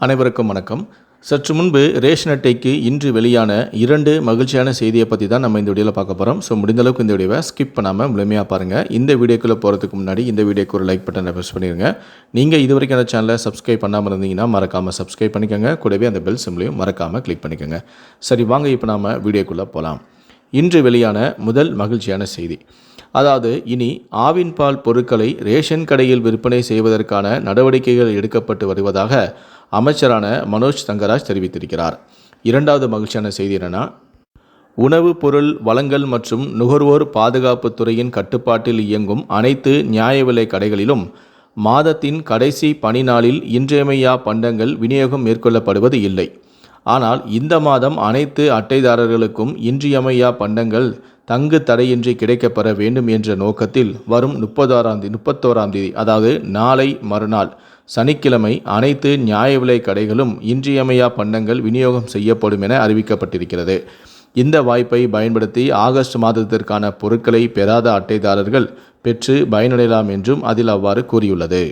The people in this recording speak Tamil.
அனைவருக்கும் வணக்கம். சற்று முன்பு ரேஷன் அட்டைக்கு இன்று வெளியான இரண்டு மகிழ்ச்சியான செய்தியை பற்றி தான் நம்ம இந்த வீடியோவில் பார்க்க போகிறோம் ஸோ முடிந்தளவுக்கு இந்த வீடியோவை ஸ்கிப் பண்ணாமல் முழுமையாக பாருங்கள் இந்த வீடியோக்குள்ளே போகிறதுக்கு முன்னாடி இந்த வீடியோக்கு ஒரு லைக் பட்டனை ப்ரெஸ் பண்ணிடுங்க நீங்கள் இது வரைக்கும் அந்த சேனலை சப்ஸ்கிரைப் பண்ணாமல் இருந்தீங்கன்னா மறக்காமல் சப்ஸ்கிரைப் பண்ணிக்கோங்க. கூடவே அந்த பெல் சிம்லையும் மறக்காமல் கிளிக் பண்ணிக்கோங்க. சரி வாங்க இப்போ நாம் வீடியோக்குள்ளே போகலாம் இன்று வெளியான முதல் மகிழ்ச்சியான செய்தி. அதாவது இனி ஆவின் பால் பொருட்களை ரேஷன் கடையில் விற்பனை செய்வதற்கான நடவடிக்கைகள் எடுக்கப்பட்டு வருவதாக அமைச்சரான மனோஜ் தங்கராஜ் தெரிவித்திருக்கிறார். இரண்டாவது மகிழ்ச்சியான செய்தி என்னன்னா உணவு பொருள் வளங்கள் மற்றும் நுகர்வோர் பாதுகாப்பு துறையின் கட்டுப்பாட்டில் இயங்கும் அனைத்து நியாய விலை கடைகளிலும் மாதத்தின் கடைசி பணி நாளில் இன்றியமையா பண்டங்கள் விநியோகம் மேற்கொள்ளப்படுவது இல்லை. ஆனால் இந்த மாதம் அனைத்து அட்டைதாரர்களுக்கும் இன்றியமையா பண்டங்கள் தங்கு தடையின்றி கிடைக்கப்பெற வேண்டும் என்ற நோக்கத்தில் வரும் முப்பதாறாம் தேதி முப்பத்தோராம் தேதி அதாவது நாளை மறுநாள் சனிக்கிழமை அனைத்து நியாய விலை கடைகளும் இன்றியமையா பண்டங்கள் விநியோகம் செய்யப்படும் என அறிவிக்கப்பட்டிருக்கிறது. இந்த வாய்ப்பை பயன்படுத்தி ஆகஸ்ட் மாதத்திற்கான பொருட்களை பெறாத அட்டைதாரர்கள் பெற்று பயனடையலாம் என்றும் அதில் அவ்வாறு கூறியுள்ளது.